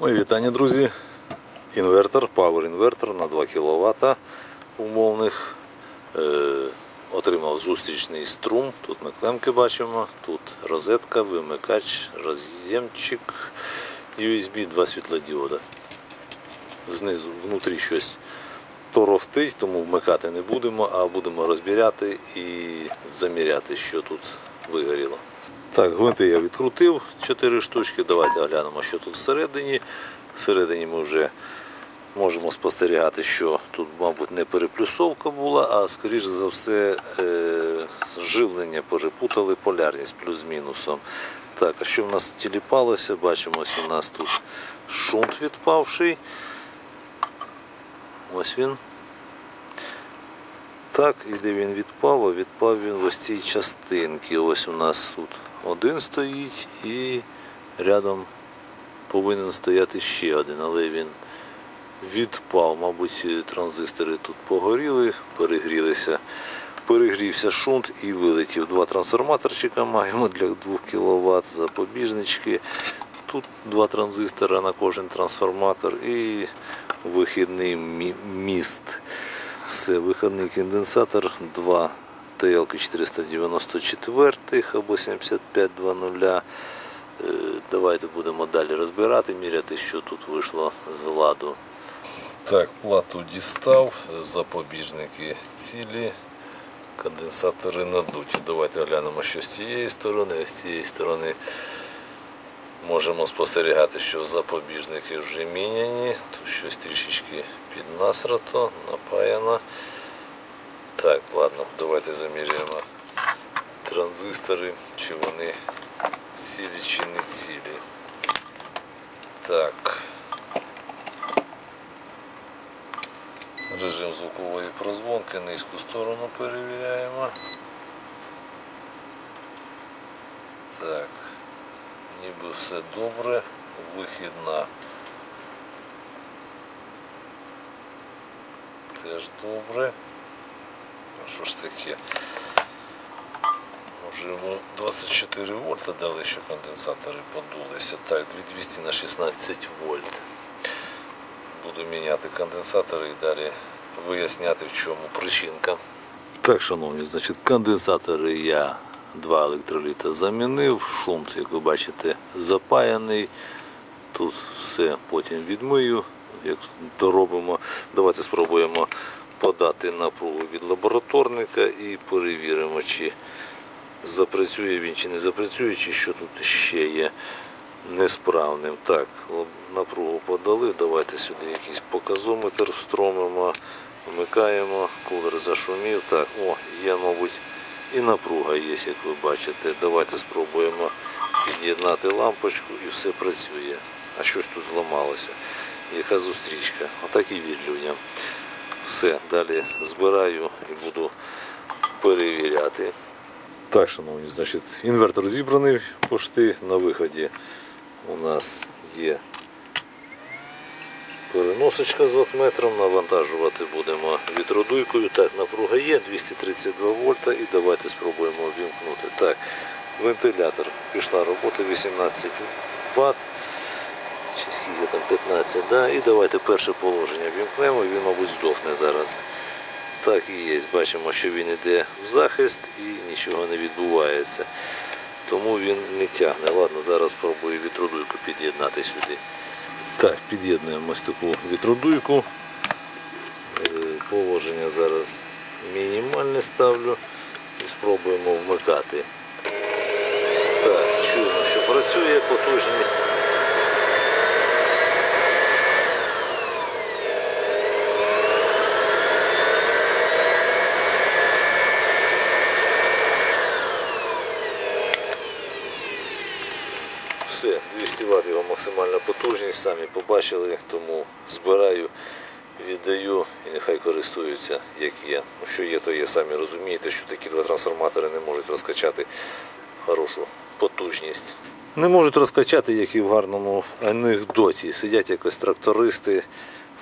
Мої вітання, друзі. Інвертор, Power інвертор на 2 кВт умовних. Е, отримав зустрічний струм. Тут ми клемки бачимо, тут розетка, вимикач, роз'ємчик, USB, два світлодіода. Знизу внутрі щось торохтить, тому вмикати не будемо, а будемо розбирати і заміряти, що тут вигоріло. Так, гвинти я відкрутив 4 штучки. Давайте оглянемо, що тут всередині. Всередині ми вже можемо спостерігати, що тут, мабуть, не переплюсовка була, а скоріш за все е, живлення перепутали полярність плюс мінусом. Так, а що в нас тіліпалося? Бачимо, ось у нас тут шунт відпавший. Ось він. Так, і де він відпав, а відпав він ось цій частинці. Ось у нас тут один стоїть і рядом повинен стояти ще один, але він відпав. Мабуть, транзистори тут погоріли, перегрілися. Перегрівся шунт і вилетів. Два трансформаторчика маємо для 2 кВт запобіжнички. Тут два транзистора на кожен трансформатор і вихідний міст. Все, вихідний конденсатор 2 ТЛ 494 або 7520. Е, Давайте будемо далі розбирати, міряти, що тут вийшло з ладу. Так, плату дістав, запобіжники цілі, конденсатори надуті. Давайте глянемо, що з цієї сторони, з цієї сторони можемо спостерігати, що запобіжники вже міняні. Тут щось трішечки піднасрато, напаяно. Так, ладно, давайте заміряємо транзистори, чи вони цілі чи не цілі. Так. Режим звукової прозвонки, низьку сторону перевіряємо. Так, ніби все добре, вихідна. Теж добре. Що ж таке? Йому 24 вольта дали, що конденсатори подулися. Так, 2200 на 16 вольт. Буду міняти конденсатори і далі виясняти, в чому причинка. Так, шановні, значить, конденсатори я два електроліта замінив. Шумт, як ви бачите, запаяний. Тут все потім відмию, як доробимо. Давайте спробуємо подати напругу від лабораторника і перевіримо, чи запрацює він чи не запрацює, чи що тут ще є несправним. Так, напругу подали. Давайте сюди якийсь показометр встромимо, вмикаємо, кулер зашумів. Так, о, є, мабуть, і напруга є, як ви бачите. Давайте спробуємо під'єднати лампочку і все працює. А що ж тут зламалося? Яка зустрічка? Отак і вір людям. Все, далі збираю і буду перевіряти. Так, шановні, значить, інвертор зібраний пошти. На виході у нас є переносочка з ватметром. Навантажувати будемо вітродуйкою. Так, напруга є 232 вольта і давайте спробуємо вімкнути. Так, вентилятор. Пішла робота 18 Вт. Чи скільки там 15, да? І давайте перше положення вімкнемо, він, мабуть, здохне зараз. Так і є. Бачимо, що він йде в захист і нічого не відбувається. Тому він не тягне. Ладно, зараз спробую вітродуйку під'єднати сюди. Так, під'єднуємо ось таку вітродуйку. Е, Положення зараз мінімальне ставлю і спробуємо вмикати. Так, чуємо, що працює потужність. Все, 200 Вт його максимальна потужність, самі побачили, тому збираю, віддаю і нехай користуються, як є. Ну, що є, то є, самі розумієте, що такі два трансформатори не можуть розкачати хорошу потужність. Не можуть розкачати, як і в гарному анекдоті. Сидять якось трактористи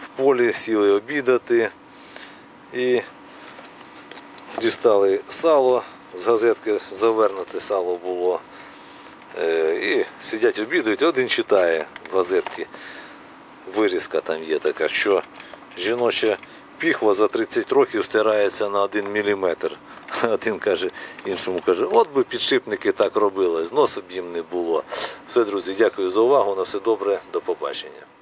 в полі, сіли обідати і дістали сало, з газетки завернуте сало було. Сидять обідають, один читає в газетки. вирізка там є така, що жіноча піхва за 30 років стирається на 1 міліметр. Один каже, іншому каже, от би підшипники так робили, зносу б їм не було. Все, друзі, дякую за увагу. На все добре, до побачення.